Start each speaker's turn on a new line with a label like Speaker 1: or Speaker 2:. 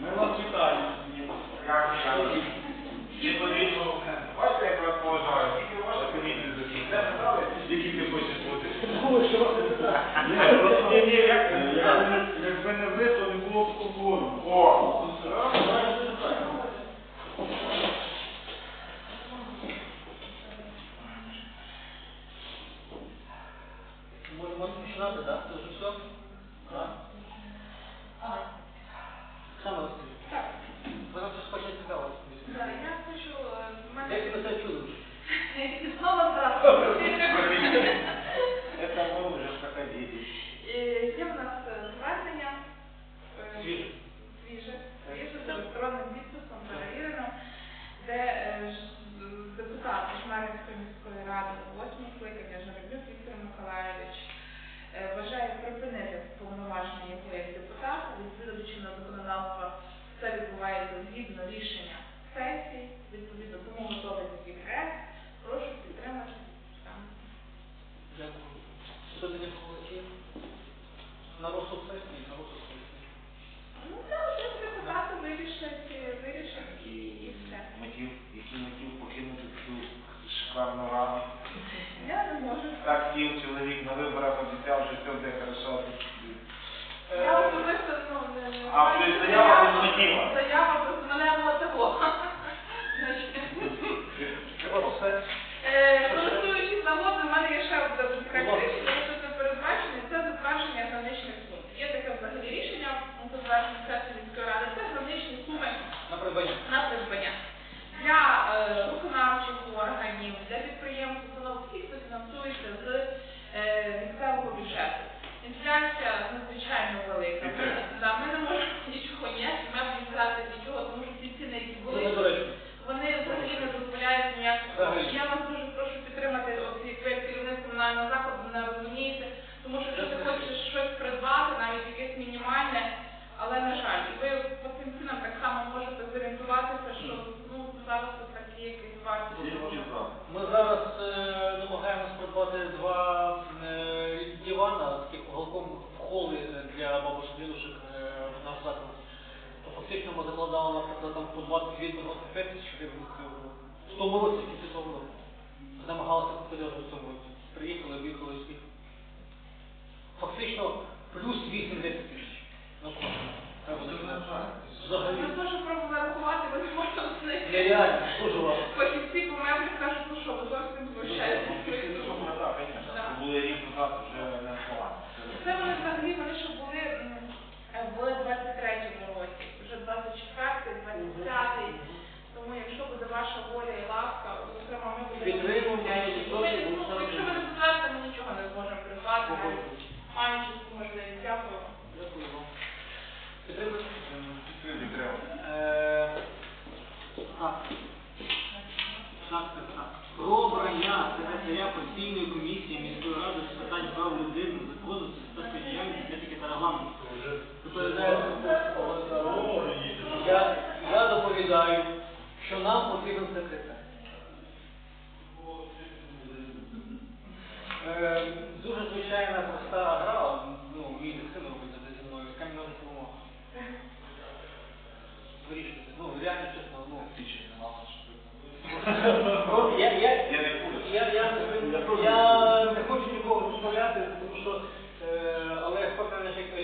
Speaker 1: Ми вас
Speaker 2: вітаємо.
Speaker 3: І потрібно, бачите, як вас поважаю, тільки ваша комісія за всіх. Не питали, які ти хочеш бути. Ні, просто ні, ні.
Speaker 1: Можемо починати, так? Це вже все? Так. Саме Василь.
Speaker 4: Так,
Speaker 1: Ви нам щось хочете цікаво.
Speaker 4: да, я хочу, е, в мене...
Speaker 1: Як ви це чули?
Speaker 4: І зразу.
Speaker 1: На розсуд сесії, на розсуд сесії.
Speaker 4: Ну так, вже депутати вирішать, е, вирішать і, і все.
Speaker 3: Мотив, який мотив покинути цю шикарну раду.
Speaker 4: Я не можу.
Speaker 3: Так сів чоловік на виборах, обіцяв, що все буде
Speaker 4: Я вас дуже прошу підтримати оці як керівник комунального закладу, не розумієте, тому що якщо ти хочеш щось придбати, навіть якесь мінімальне, але на жаль, і ви по цим цінам так само можете зорієнтуватися, що ну зараз це такі якісь варті.
Speaker 1: Ми зараз е, намагаємось придбати два е, дивана, таких уголком в холі для бабушек дідушек е, в наш заклад. То фактично ми закладали, наприклад, там по 22 по 5 тисяч гривень. to moro se kisi to moro. Adam Hala se kisi to moro. Прав людини, закону, депутатської діяльності, етики та регламенту. Я, я доповідаю, що нам потрібен секретар. Е, Дуже звичайна проста гра, ну, мій син робить це зі мною, з каміною допомогою. Вирішуйте. Ну, реально чесно, ну. Ну, Я, я,
Speaker 3: Я не буду.
Speaker 1: я, я, я не хочу нікого розмовляти, тому що е, Олег Петрович, як